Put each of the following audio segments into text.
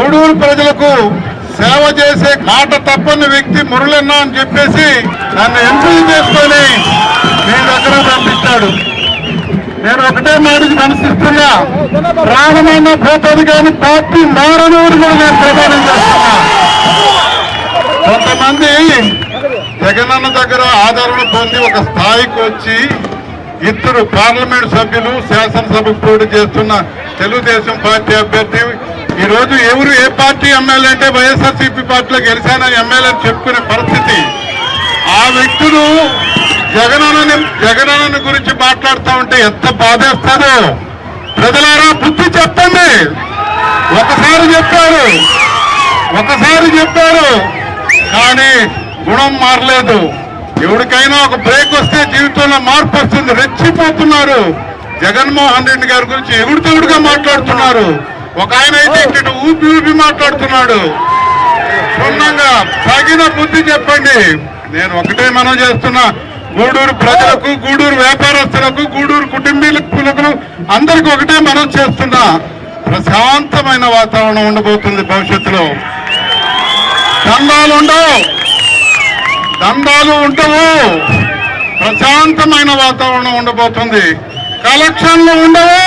గూడూరు ప్రజలకు సేవ చేసే మాట తప్పని వ్యక్తి మురళన్న అని చెప్పేసి నన్ను ఎంపిక చేసుకొని మీ దగ్గర పంపించాడు. నేను ఒకటే మాటకి మనసిస్తున్నా ప్రాణమైన పోతుంది కానీ పార్టీ మారనూరు కూడా నేను ప్రమాణం చేస్తున్నా. కొంతమంది జగనన్న దగ్గర ఆదరణ పొంది ఒక స్థాయికి వచ్చి ఇద్దరు పార్లమెంట్ సభ్యులు శాసనసభకు పోటీ చేస్తున్న తెలుగుదేశం పార్టీ అభ్యర్థి ఈరోజు ఎవరు ఏ పార్టీ ఎమ్మెల్యే అంటే వైఎస్ఆర్సీపీ పార్టీలో గెలిచానని ఎమ్మెల్యే అని చెప్పుకునే పరిస్థితి. ఆ వ్యక్తులు జగనన్న జగనన్న గురించి మాట్లాడుతూ ఉంటే ఎంత బాధేస్తుందో. ప్రజలారా బుద్ధి చెప్పండి. ఒకసారి చెప్పారు. ఒకసారి చెప్పారు. కానీ గుణం మారలేదు. ఎవరికైనా ఒక బ్రేక్ వస్తే జీవితంలో మార్పు వస్తుంది. రెచ్చిపోతున్నారు. జగన్మోహన్ రెడ్డి గారి గురించి ఎగుడుతెగుడుగా మాట్లాడుతున్నారు. ఒక ఆయన అయితే ఇక్కడ ఊపి ఊపి మాట్లాడుతున్నాడు. క్షుణ్ణంగా తగిన బుద్ధి చెప్పండి. నేను ఒకటే మనం చేస్తున్నా. గూడూరు ప్రజలకు గూడూరు వ్యాపారస్తులకు గూడూరు కుటుంబీకులకు అందరికి ఒకటే మనం చేస్తున్నా. ప్రశాంతమైన వాతావరణం ఉండబోతుంది భవిష్యత్తులో. దండాలు ఉండవు. దండాలు ఉండవు. ప్రశాంతమైన వాతావరణం ఉండబోతుంది. కలెక్షన్లు ఉండవు.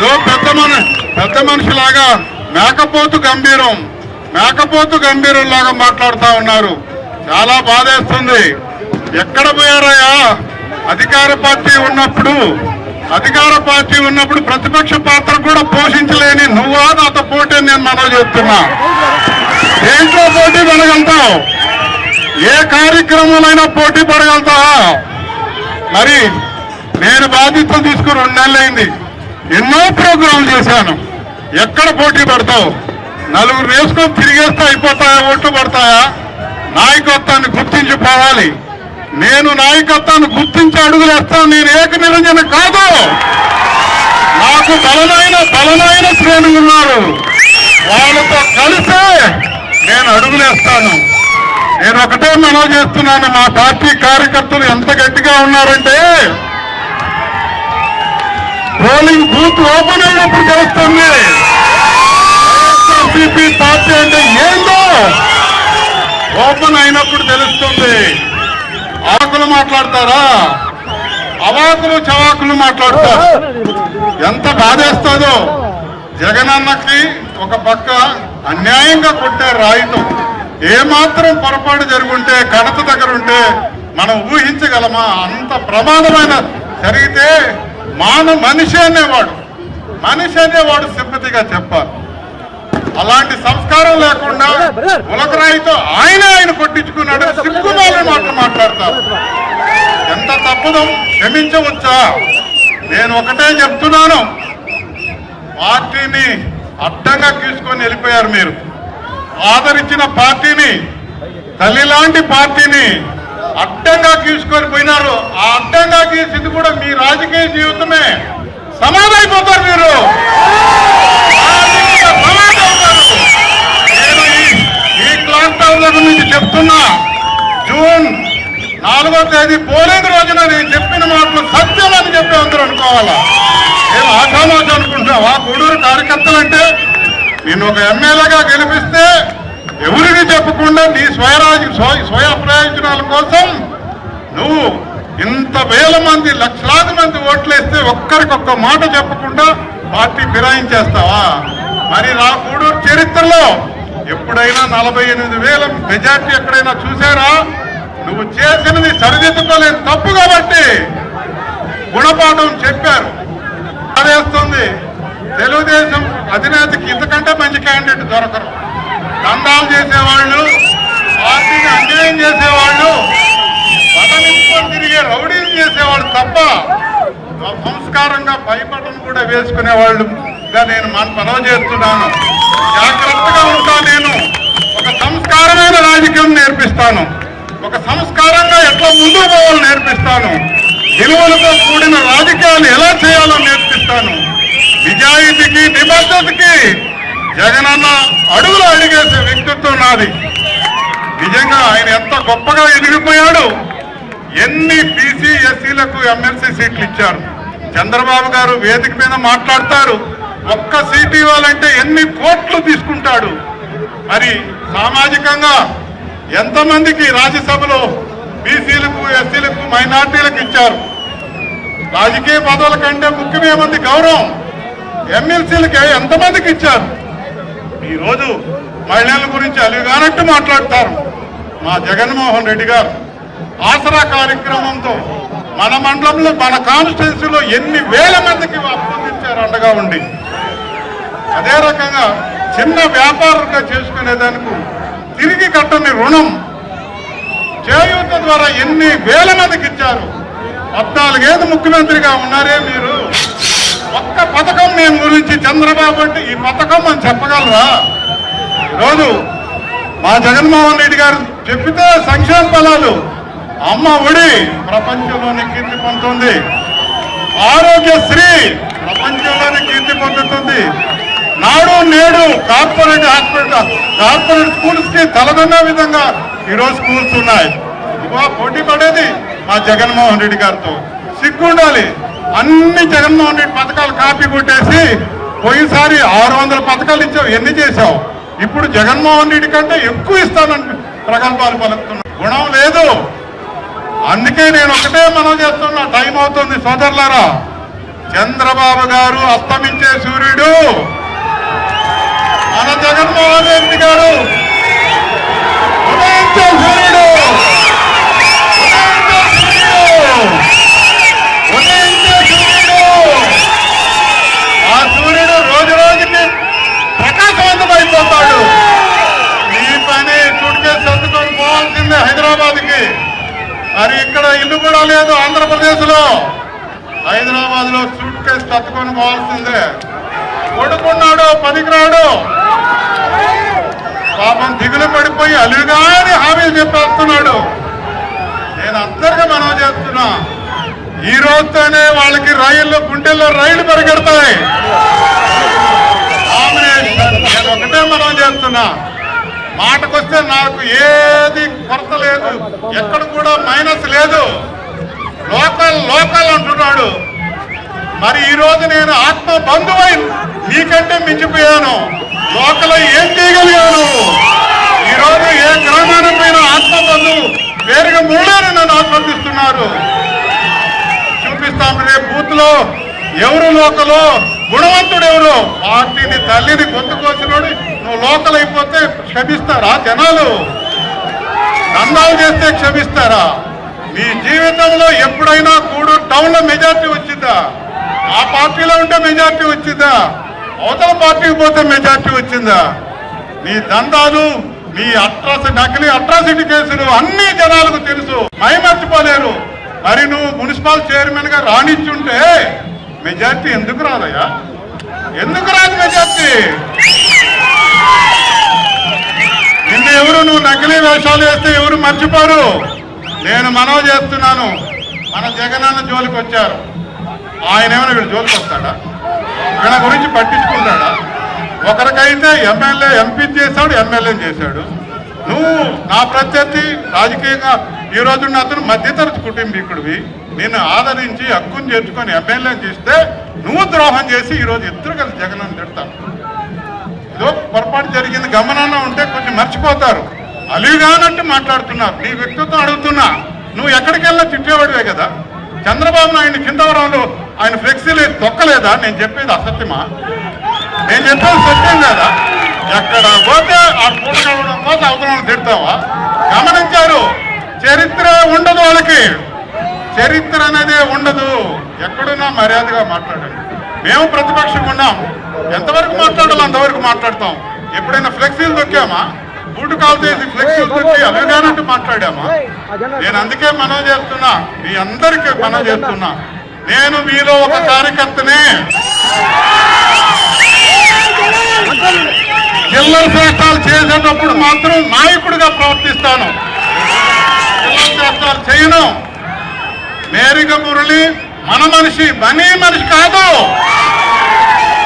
పెద్ద మన పెద్ద మనిషిలాగా మేకపోతు గంభీరం మేకపోతు గంభీరం లాగా మాట్లాడుతూ ఉన్నారు. చాలా బాధేస్తుంది. ఎక్కడ పోయారయ్యా? అధికార పార్టీ ఉన్నప్పుడు అధికార పార్టీ ఉన్నప్పుడు ప్రతిపక్ష పాత్ర కూడా పోషించలేని నువ్వా నాతో పోటీ నేను మనవి చేస్తున్నా. దేంట్లో పోటీ పడగలుగుతావు? ఏ కార్యక్రమంలో పోటీ పడగలుగుతావా? మరి నేను బాధ్యత తీసుకుని రెండు నెలలైంది. ఎన్నో ప్రోగ్రాంలు చేశాను. ఎక్కడ పోటీ పడతావు? నలుగురు వేసుకొని తిరిగేస్తే అయిపోతాయా? ఓట్లు పడతాయా? నాయకత్వాన్ని గుర్తించిపోవాలి. నేను నాయకత్వాన్ని గుర్తించి అడుగులేస్తాను. నేను ఏక నిరంజన కాదు. నాకు బలమైన బలమైన శ్రేణులు ఉన్నారు. వాళ్ళతో కలిసే నేను అడుగులేస్తాను. నేను ఒకటే మనవి చేస్తున్నాను. మా పార్టీ కార్యకర్తలు ఎంత గట్టిగా ఉన్నారంటే పోలింగ్ బూత్ ఓపెన్ అయినప్పుడు తెలుస్తుంది వైఎస్ఆర్సీపీ పార్టీ అంటే ఏందో? ఓపెన్ అయినప్పుడు తెలుస్తుంది. ఆకులు మాట్లాడతారా? అవాకులు చవాకులు మాట్లాడతారు. ఎంత బాధేస్తుందో. జగనన్నకి ఒక పక్క అన్యాయంగా కొట్టే రాయితో ఏమాత్రం పొరపాటు జరుగుంటే కడత దగ్గర ఉంటే మనం ఊహించగలమా? అంత ప్రమాదమైన జరిగితే మాన మనిషి అనేవాడు. మనిషి అనేవాడు సింపతిగా చెప్పాలి. అలాంటి సంస్కారం లేకుండా ఉలకరాయితో ఆయన ఆయన కొట్టించుకున్నాడు. సిగ్గుమాలని మాటలు మాట్లాడతారు. ఎంత తప్పుదం క్షమించవచ్చా? నేను ఒకటే చెప్తున్నాను. పార్టీని అడ్డంగా తీసుకొని వెళ్ళిపోయారు మీరు. ఆదరించిన పార్టీని తల్లి లాంటి పార్టీని అడ్డంగా తీసుకొని పోయినారు. ఆ అడ్డంగా గీసింది కూడా మీ రాజకీయ జీవితమే. సమాధైపోతారు మీరు. అవుతారు. నేను ఈ- ఈ క్లాక్ టవర్ గురించి నుంచి చెప్తున్నా. జూన్ నాలుగో తేదీ పోలింగ్ రోజున నేను చెప్పిన మాటలు సత్యం అని చెప్పి అందరూ అనుకోవాలా? నేను ఆశామాష అనుకుంటున్నావా? గూడూరు కార్యకర్తలు అంటే నేను ఒక ఎమ్మెల్యేగా గెలిపిస్తే ఎవరిని చెప్పకుండా నీ స్వయరాజ స్వయ ప్రయోజనాల కోసం నువ్వు ఇంత వేల మంది లక్షలాది మంది ఓట్లేస్తే ఒక్కరికొక్క మాట చెప్పకుండా పార్టీ ఫిరాయించేస్తావా? మరి నా గూడూరు చరిత్రలో ఎప్పుడైనా నలభై ఎనిమిది వేల మెజార్టీ ఎక్కడైనా చూసారా నువ్వు చేసినది సరిదిద్దుకోలేని తప్పు కాబట్టి గుణపాఠం చెప్పారు. అదేస్తుంది. తెలుగుదేశం అధినేతకి ఇంతకంటే మంచి క్యాండిడేట్ దొరకరు. దందాలు చేసేవాళ్ళు పార్టీని అన్యాయం చేసేవాళ్ళు పదనించుకొని తిరిగే రౌడీలు చేసేవాళ్ళు తప్ప సంస్కారంగా భయపడను కూడా వేసుకునే వాళ్ళుగా నేను మన పదవి చేస్తున్నాను. జాగ్రత్తగా ఉంటా నేను. ఒక సంస్కారమైన రాజకీయం నేర్పిస్తాను. ఒక సంస్కారంగా ఎట్లా ముందుకు పోవాలో నేర్పిస్తాను. విలువలతో కూడిన రాజకీయాలు ఎలా చేయాలో నేర్పిస్తాను. నిజాయితీకి నిబద్ధతకి జగనన్న అడుగులు అడిగేసే వ్యక్తిత్వం నాది. నిజంగా ఆయన ఎంత గొప్పగా ఎదిగిపోయాడు. ఎన్ని బీసీ ఎస్సీలకు ఎమ్మెల్సీ సీట్లు ఇచ్చారు. చంద్రబాబు గారు వేదిక మీద మాట్లాడతారు. ఒక్క సీట్ ఇవ్వాలంటే ఎన్ని కోట్లు తీసుకుంటాడు? మరి సామాజికంగా ఎంతమందికి రాజ్యసభలో బీసీలకు ఎస్సీలకు మైనార్టీలకు ఇచ్చారు? రాజకీయ పదవుల కంటే ముఖ్యమేమంది గౌరవం? ఎమ్మెల్సీలకి ఎంతమందికి ఇచ్చారు? ఈరోజు మహిళల గురించి అలిగానట్టు మాట్లాడతారు మా జగన్మోహన్ రెడ్డి గారు. ఆసరా కార్యక్రమంతో మన మండలంలో మన కాన్స్టిట్యున్సీలో ఎన్ని వేల మందికి అప్పగించారు అండగా ఉండి. అదే రకంగా చిన్న వ్యాపారంగా చేసుకునేదానికి తిరిగి కట్టని రుణం చేయూత ద్వారా ఎన్ని వేల మందికి ఇచ్చారు? పద్నాలుగేదు ముఖ్యమంత్రిగా ఉన్నారే మీరు. ఒక్క పథకం నేను గురించి చంద్రబాబు అంటే ఈ పథకం అని చెప్పగలరా? ఈరోజు మా జగన్మోహన్ రెడ్డి గారు చెప్పితే సంక్షేమ ఫలాలు అమ్మ ఒడి ప్రపంచంలోనే కీర్తి పొందుతుంది. ఆరోగ్యశ్రీ ప్రపంచంలోనే కీర్తి పొందుతుంది. నాడు నేడు కార్పొరేట్ హాస్పిటల్ కార్పొరేట్ స్కూల్స్కి తలదన్న విధంగా ఈరోజు స్కూల్స్ ఉన్నాయి. ఇవా పోటీ పడేది మా జగన్మోహన్ రెడ్డి గారితో. సిగ్గుండాలి అన్ని జగన్మోహన్ రెడ్డి పథకాలు కాపీ కొట్టేసి పోయినసారి ఆరు వందల పథకాలు ఇచ్చావు ఎన్ని చేశావు? ఇప్పుడు జగన్మోహన్ రెడ్డి కంటే ఎక్కువ ఇస్తానని ప్రగల్భాలు పలుకుతున్నా. గుణం లేదు. అందుకే నేను ఒకటే మనం చేస్తున్నా. టైం అవుతుంది సోదరులారా. చంద్రబాబు గారు అస్తమించే సూర్యుడు. మన జగన్మోహన్ రెడ్డి గారు మరి ఇక్కడ ఇల్లు కూడా లేదు ఆంధ్రప్రదేశ్లో హైదరాబాద్లో సూట్ కేసు తట్టుకొని పోవాల్సిందే. కొడుకున్నాడు పనికిరాడు. పాపం దిగులు పడిపోయి అలుగాని హామీలు చెప్పేస్తున్నాడు. నేను అందరికీ మనం చేస్తున్నా. ఈ రోజుతోనే వాళ్ళకి రైళ్ళు గుండెల్లో రైళ్ళు పరిగెడతాయి. ఒకటే మనం చేస్తున్నా. మాటకొస్తే నాకు ఏది కొరత లేదు. ఎక్కడ కూడా మైనస్ లేదు. లోకల్ లోకల్ అంటున్నాడు. మరి ఈరోజు నేను ఆత్మ బంధువై నీకంటే మించిపోయాను. లోకల్ ఏం చేయగలిగాను? ఈ రోజు ఏ గ్రామానికి పోయిన ఆత్మ బంధువు పేరుగా మూడేరు నన్ను ఆస్వాదిస్తున్నారు. చూపిస్తాను రేపు బూత్లో ఎవరు లోకలో గుణవంతుడు ఎవరు పార్టీని తల్లిని గొంతుకోసినోడు నువ్వు లోకల్ అయిపోతే క్షమిస్తారా జనాలు? దందాలు చేస్తే క్షమిస్తారా? మీ జీవితంలో ఎప్పుడైనా కూడు టౌన్లో మెజార్టీ వచ్చిందా? ఆ పార్టీలో ఉంటే మెజార్టీ వచ్చిందా? అవతల పార్టీకి పోతే మెజార్టీ వచ్చిందా? మీ దందాలు మీ అట్రాసి నకిలీ అట్రాసిటీ కేసులు అన్ని జనాలకు తెలుసు. మై మర్చిపోలేరు మరి నువ్వు మున్సిపల్ చైర్మన్గా రాణించుంటే మెజార్టీ ఎందుకు రాదయ్యా? ఎందుకు రాదు మెజార్టీ? నిన్ను ఎవరు? నువ్వు నకిలీ వేషాలు వేస్తే ఎవరు మర్చిపోరు. నేను మనవ చేస్తున్నాను. మన జగనన్న జోలికి వచ్చారు. ఆయన ఏమైనా వీడు జోలికి వస్తాడా? వీళ్ళ గురించి పట్టించుకుంటాడా? ఒకరికైతే ఎమ్మెల్యే ఎంపీ చేశాడు ఎమ్మెల్యే చేశాడు. నువ్వు నా ప్రత్యర్థి రాజకీయంగా ఈ రోజు అతను మధ్యతరగతి కుటుంబీకుడివి. నేను ఆదరించి హక్కును చేర్చుకొని ఎమ్మెల్యేని చేస్తే నువ్వు ద్రోహం చేసి ఈరోజు ఇద్దరు కలిసి జగన్ తిడతాను ఏదో పొరపాటు జరిగింది గమనాన ఉంటే కొంచెం మర్చిపోతారు. అలీగానట్టు మాట్లాడుతున్నారు. నీ వ్యక్తిత్వం అడుగుతున్నా నువ్వు ఎక్కడికి వెళ్ళినా తిట్టేవాడివే కదా. చంద్రబాబు నాయుడు కిందవరంలో ఆయన ఫ్లెక్సీలు తొక్కలేదా? నేను చెప్పేది అసత్యమా? నేను చెప్పేది సత్యం కదా? ఎక్కడ పోతే ఆ కూడగలవడం పోతే అవతలం తిడతావా? గమనించారు చరిత్ర ఉండదు వాళ్ళకి. చరిత్ర అనేది ఉండదు. ఎక్కడున్నా మర్యాదగా మాట్లాడండి. మేము ప్రతిపక్షం ఉన్నాం. ఎంతవరకు మాట్లాడాలో అంతవరకు మాట్లాడతాం. ఎప్పుడైనా ఫ్లెక్సీలు దొక్కామా? బూటు కాల్ చేసి ఫ్లెక్సీలు దొక్కి అలగానంటూ మాట్లాడామా? నేను అందుకే మనం చేస్తున్నా. మీ అందరికీ మనం చేస్తున్నా. నేను మీలో ఒక కార్యకర్తనే. చిల్లర శ్రేష్టాలు చేసేటప్పుడు మాత్రం నాయకుడిగా ప్రవర్తిస్తాను. చిల్లర శ్రేష్టాలు చేయను. మేరిక మురళి మన మనిషి మనీ మనిషి కాదు.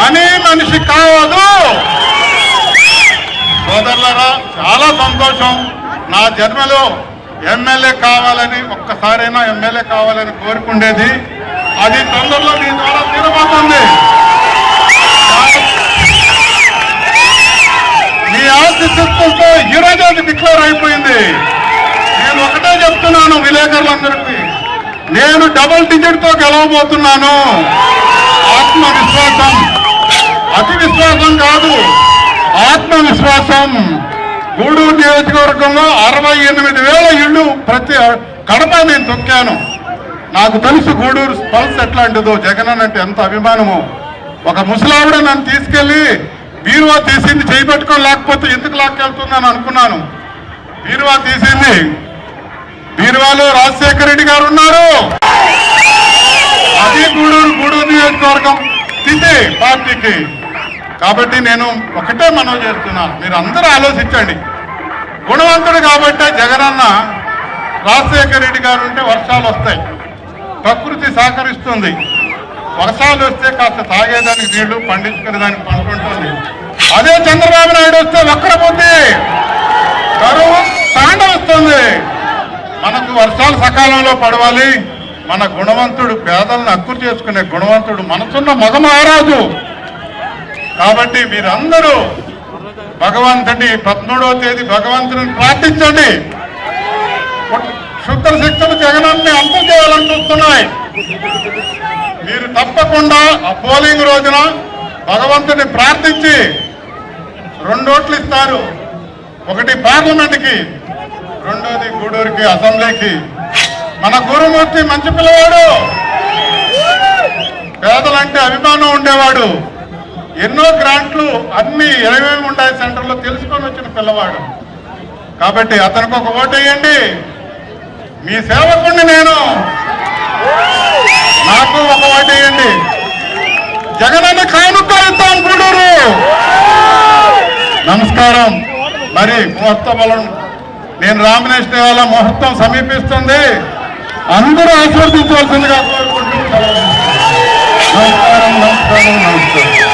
మనీ మనిషి కావదు సోదరులరా చాలా సంతోషం. నా జన్మలో ఎమ్మెల్యే కావాలని ఒక్కసారైనా ఎమ్మెల్యే కావాలని కోరుకుండేది. అది తొందరలో మీ ద్వారా తీరబోతుంది. మీ ఆశిస్తుంటే ఈరోజు అది డిక్లేర్ అయిపోయింది. నేను ఒకటే చెప్తున్నాను విలేకరులందరికీ. నేను డబుల్ డిజిట్తో గెలవబోతున్నాను. ఆత్మవిశ్వాసం. అతి విశ్వాసం కాదు. ఆత్మవిశ్వాసం. గూడూరు నియోజకవర్గంలో అరవై ఎనిమిది వేల ఇళ్ళు ప్రతి కడప నేను తొక్కాను. నాకు తెలుసు గూడూరు పల్స్ ఎట్లాంటిదో. జగన్ అంటే ఎంత అభిమానమో. ఒక ముసలావిడ నన్ను తీసుకెళ్ళి బీరువా తీసింది చేయబెట్టుకొని లేకపోతే ఎందుకు లాక్కెళ్తుందని అనుకున్నాను. బీరువా తీసింది బీరువాలో రాజశేఖర రెడ్డి గారు ఉన్నారు. అది గూడూరు గూడూరు నియోజకవర్గం తిండి పార్టీకి. కాబట్టి నేను ఒకటే మనవి చేస్తున్నాను మీరు అందరూ ఆలోచించండి. గుణవంతుడు కాబట్టే జగనన్న రాజశేఖర రెడ్డి గారు ఉంటే వర్షాలు వస్తాయి. ప్రకృతి సహకరిస్తుంది. వర్షాలు వస్తే కాస్త తాగేదానికి నీళ్ళు పండించుకునే దానికి పంట అదే చంద్రబాబు నాయుడు వస్తే వక్రబుద్ధి. కరువు తాండవిస్తుంది మనకు వర్షాలు సకాలంలో పడవాలి. మన గుణవంతుడు పేదలను హక్కులు చేసుకునే గుణవంతుడు మనసున్న మగ మహారాజు. కాబట్టి మీరందరూ భగవంతుని పద్మూడవ తేదీ భగవంతుని ప్రార్థించండి. శుద్ధ శక్తులు జగనాన్ని అంతం చేయాలని చూస్తున్నాయి. మీరు తప్పకుండా ఆ పోలింగ్ రోజున భగవంతుని ప్రార్థించి రెండు ఓట్లు ఇస్తారు. ఒకటి పార్లమెంట్కి రెండోది గూడూరుకి అసెంబ్లీకి. మన గురుమూర్తి మంచి పిల్లవాడు. పేదలంటే అభిమానం ఉండేవాడు. ఎన్నో గ్రాంట్లు అన్ని ఏమేమి ఉంటాయి సెంటర్లో తెలుసుకొని వచ్చిన పిల్లవాడు. కాబట్టి అతనికి ఒక ఓటు వేయండి. మీ సేవకుణ్ణి నేను. నాకు ఒక ఓటు వేయండి. జగనన్న కానుక ఇద్దాం గూడూరు. నమస్కారం. మరి ముహూర్త బలం నేను రామనేశ్వర వాళ్ళ ముహూర్తం సమీపిస్తుంది. అందరూ ఆశీర్వదించవలసిందిగా కోరుకుంటున్నాను. నమస్కారం నమస్కారం నమస్కారం.